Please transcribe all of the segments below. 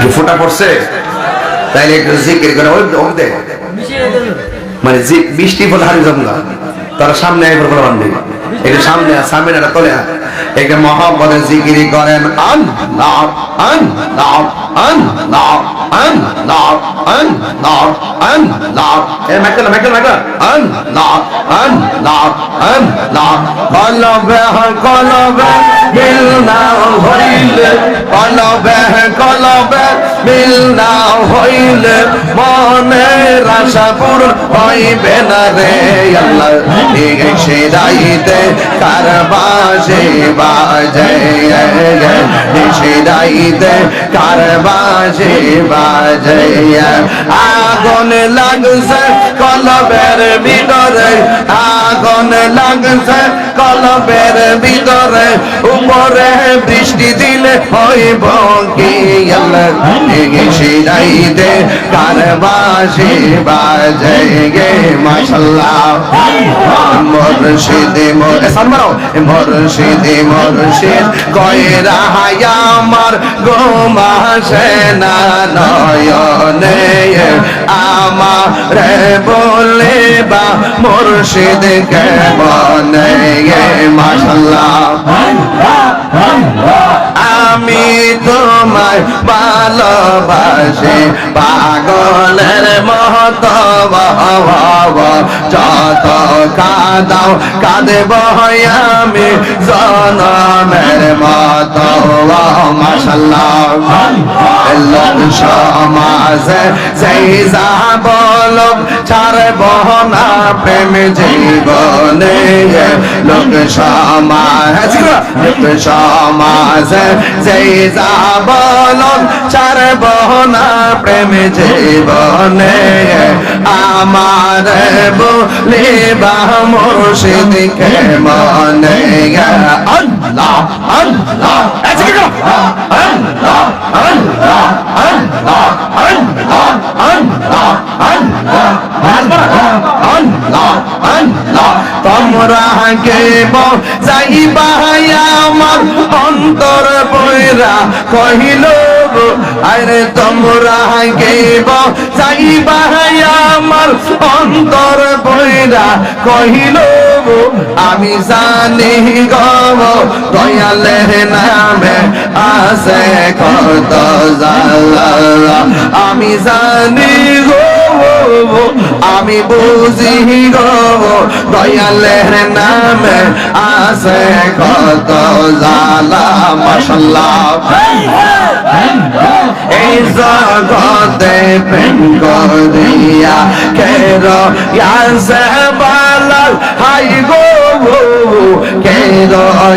যে ফোঁটা পড়ছে, তাইলে একটু জিকির করে ওই ওই দে। মানে জি বৃষ্টি ফোঁটা হারি জমগা তারা সামনে আইবার করে বান্ধে এটা সামনে আর সামনে এটা তোলে একটা মহাপদে জিকিরি করেন, আন নাও আন নাও আন নাও আন নাও আন নাও আন নাও এ মাইকেল মাইকেল মাইকেল আন নাও আন নাও আন নাও কলবে কলবে, মিল না হইলে। কলবে কলবে, মিল না হইলে। মনের আশা পূরণ হইবে না কার বাজে বাজে সে রাইতে কার বাজে বাজে। আগুন লাগছে কলবের ভিতরে Sağdın sen ভিতরে উপরে বৃষ্টি দিলে হইব কি আল্লাহ সে রাইতে কার বাজে গে মাশাল্লাহ। মুর্শিদে মুর্শিদে মুর্শিদ কয় রাহাই আমার গোমাসে না নয়নে। আমার বলে বা মুর্শিদ কে মনে মাশাল্লাহ আমি তোমায় ভালোবাসি পাগলের মহত যত কাদাও কাঁদব আমি জনমের মত। মাসাল্লাহ সমাজে সেই যা বল ছাড়ব না প্রেম জীবনে লোক সমাজ লোক সমাজ, যেই যা বল ছাড়ব না প্রেম জীবনে আমার বলে বা মুর্শিদ কে মনে আল্লাহ আল্লাহ আল্লাহ আল্লাহ আল্লাহ আল্লাহ আল্লাহ আল্লাহ তোমরা কে যাইবা আমার অন্তর বইরা কহিল আরে তোমরা কে যাইবা আমার অন্তর বইরা কহিল, আমি জানি গব দয়ালের নামে আছে কত জালা আমি জানি গো আমি বুঝি গো দয়ালের নামে আছে কত জালা মশাল্লাহ। হাই গো কের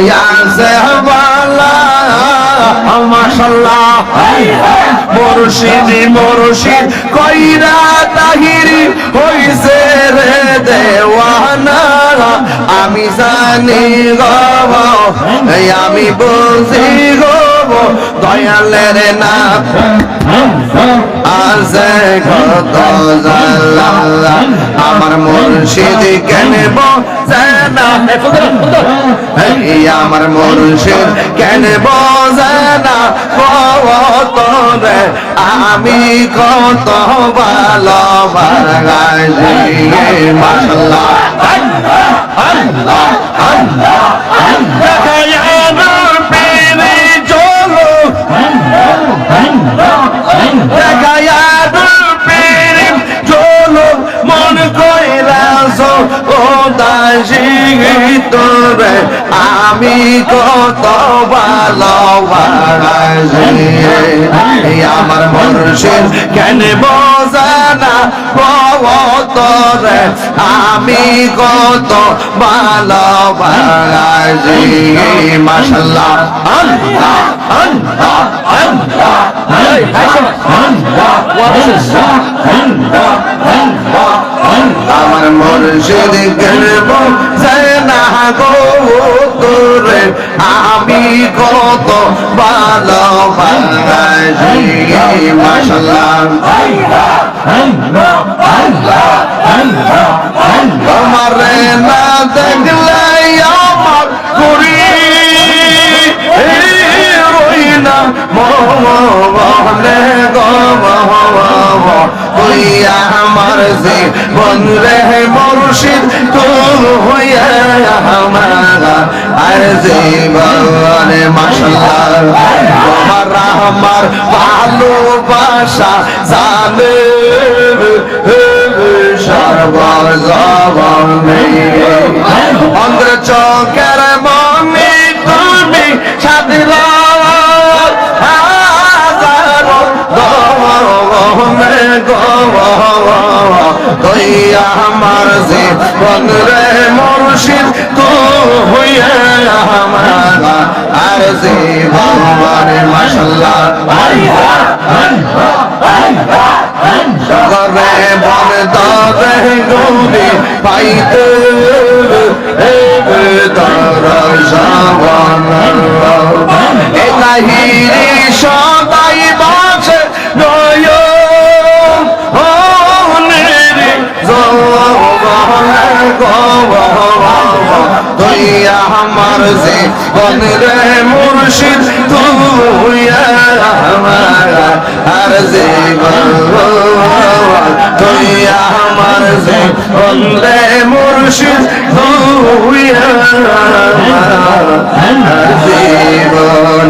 ইয়াসে বালাল? মাশাল্লাহ। মুর্শিদ মুর্শিদ কইরা তাহিরি হইছে রে দেওয়ানা। আমি জানি গব আমি বুঝি গব দয়ালের না আছে কত জালা আমার মুর্শিদ কেন বোঝেনা এই আমার মুর্শিদ কেন বোঝেনা কত রে আমি কত ভালো মাল্লা আল্লাহ আল্লাহ আল্লাহ। করবে আমি কত ভালোবাসি। আমার মনুষ্যের কেন বোঝানা বতরে আমি কত ভালোবাসি। মাসাল্লাহ আমার মনুষ্যের কেন ভালোবাসি মাশাল্লাহ। তোমার না দেখলে আমার করি রই না মনে আমার জীবন রে মুর্শিদ তুই আমার। আর জীবন মাশাআল্লাহ তোমার আমার ভালোবাসা জানে সর্বজবনে অন্ধ্র চকের আমার জীবন রে মুর্শিদ তুই আমার আর জীবন মাশাল্লাহ। সগরে বন দরে গৌরি পাইতে তর সাবন এলাহিরি সদাই আমার জীবন রে মুর্শিদ আমার আর জীবন তুই আমার জীবন রে মুর্শিদ, তুই আমার জীবন।